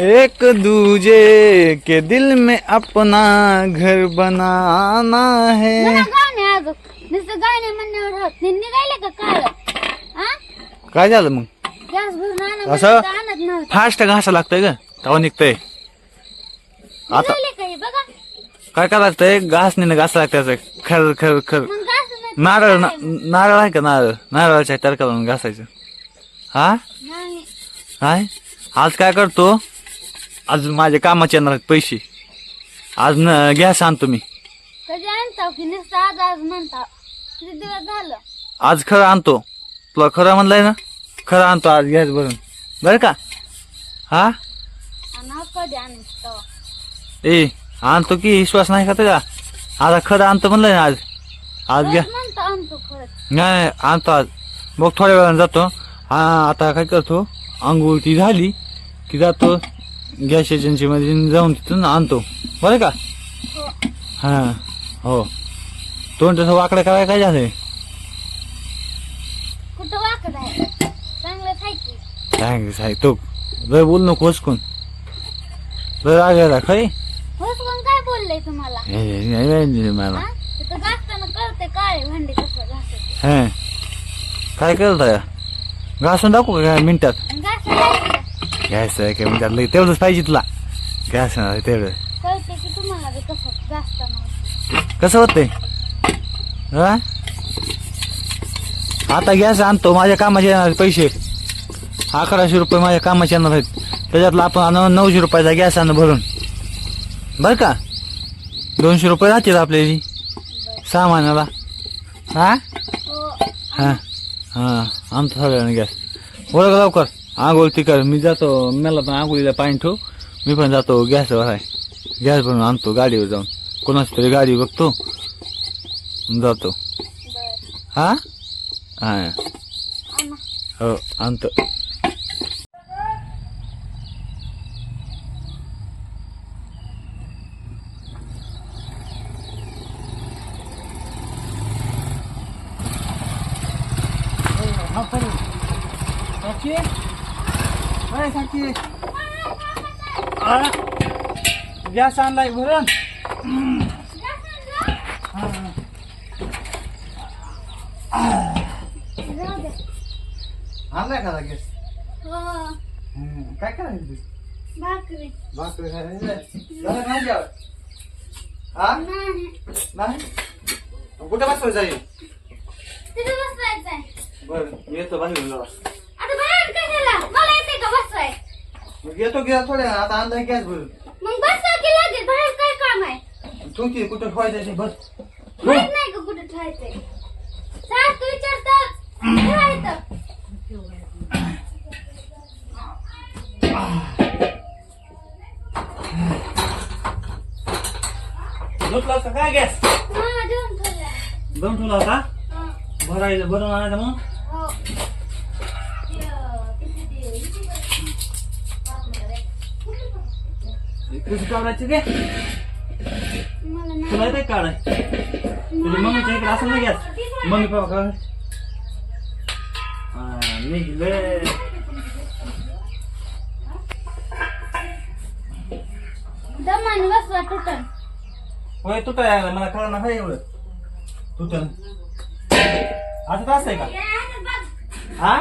एक दूजे के दिल में अपना घर बनाना है। मला गाणे अजून नुसतं गाणे म्हणण्यावर होत नाही निघाले का काळ हा? काय झालं मग? गॅस भरून आणत असं? म्हणलं तर आणत नव्हतं. फास्ट घासा लागतंय का? तेव्हा निघतंय. आता निघाले का हे बघा? काय काय लागतंय? घास नाही घासा लागतंय असं. खर खर खर. मग नारळ ना- नारळ आहे का नारळ? नारळाच्या तडका लावून घासायचं. हा? नाही. काय? आज काय करतो? आज माझ्या कामाचे येणार आहेत पैसे. आज न गॅस आणतो मी कधी आणताव की नुसतं आज आज म्हणता. किती दिवस झालं? आज खरं आणतो. तुला खरं म्हणलंय ना? खरं आणतो आज गॅस भरून. बरं का? हा? आणि कधी आणत तेव्हा. ए आणतो की विश्वास नाही का तुझा? आता खरं आणतो म्हणलंय ना आज. आज घ्या. रोज म्हणतो आणतो खरंच. नाही आणतो आज. मग थोड्या वेळाने जातो. हा आता काय करतो? आंघोळ ती झाली की जातो. गॅस एजन्सीमध्ये जाऊन तिथून आणतो. बरं का? हो. हा. तोंड तसं वाकडं करायला काय झालंय? कुठं आहे? सांग सांग तो लय बोल नको हुसकून. लय राग यायला खय होस कोण काय बोललंय तुम्हाला? नाही, नाही, नाही, मला. हा? तिथं घासताना कळते काळे भांडे कसं घासायचं हे. काय करत घासून दाखवू का मिनिटात? आणि गॅस आहे काय? मिनिटात लई तेवढंच पाहिजे तुला. गॅस आहे तेवढं? कळते की तुम्हाला बी कसं घासताना कसं होतंय हा? आता गॅस आणतो माझ्या कामाचे येणार पैसे. अकराशे रुपये माझ्या कामाचे येणार आहेत. त्याच्यातलं आपण आणू नऊशे रुपयाचा गॅस आणू भरून. बरं का? दोनशे रुपये राहतील आपल्याला. सामानाला. हा? हो. हा. हा. आमचं सगळ्यांना गॅस. ओळख लवकर. आंघोळ ती कर मी जातो मला पण आंघोळीला पाणी ठेव. मी पण जातो गॅस भराय. गॅस भरून आणतो गाडीवर जाऊन. कोणाची तरी गाडी बघतो. जातो. हा? हो आणतो गॅस आणलाय दे आणलाय का गॅस? हो. काय करायचं भाकरी. भाकरी झालं नाही जेवण? हा नाही. नाही? कुठे बसवायचं बसवायचंय. बरं मी येतो बाहेर कशाला मला येते का बसवाय मग येतो की थोड्या आता आणलाय गॅस भरून. मग की लगेच बाहेर काय काम आहे? तू की कुठं ठेवायचं ते बस. माहीत नाही का कुठे ठेवायचंय? सारखं विचारतात ठेवायचं झोपला का काय गॅस? हा ठेवलंय दम ठेवला होता? हा. भरायला भरून आणायचं मग हो ते, अं, किती ते- किती पाच मिनिटं रे. कशी काढायची ते नाही- तुला येते काढाय. तुझ्या मम्मीच्या इकडे असेल ना गॅस मम्मी पप्पा काढ. हा निघले. दमाने बसवा तुटन. होय तुटाय लागला मला कळलं ना काय एवढं. तुटल असं तर असतंय का? हा?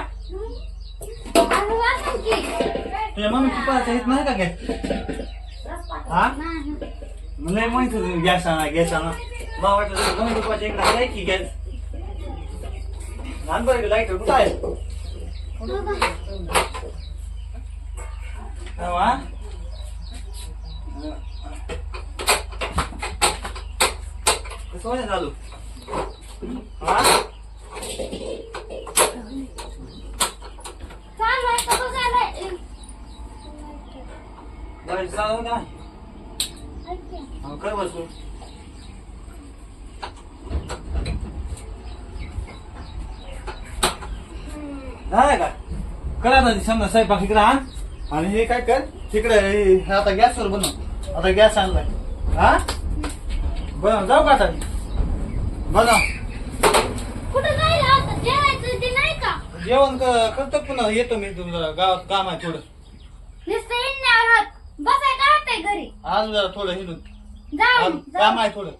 असं. तुझ्या मम्मी पप्पाच्या येत नाही का गॅस हा नाही. लय माहीत होतं गॅस आणा गॅस आणा मला वाटलं तुझ्या मम्मी पप्पाच्या इकडे आहे की गॅस लहान बरं लाइट कुठं आहे तेव्हा कसं होतं चालू हा चालू आहे का बघायला? लाइट चालू का ऐक की. हा, कर बसू झालं का करा आता समजा स्वयंपाक इकडे आण आणि हे काय कर? तिकडे हे- आता गॅसवर बनव. आता गॅस आणलाय. हा? बनव जाऊ का आता? बनव. कुठं जायला आता? जेवायचं ते नाही का? जेवण क- करतो पुन्हा येतो मी तुमचं गावात काम आहे थोडं नुसतं येण्यावर हात काय घरी? आज थोडं हिंदू जाऊ जाऊ. काम आहे थोडं.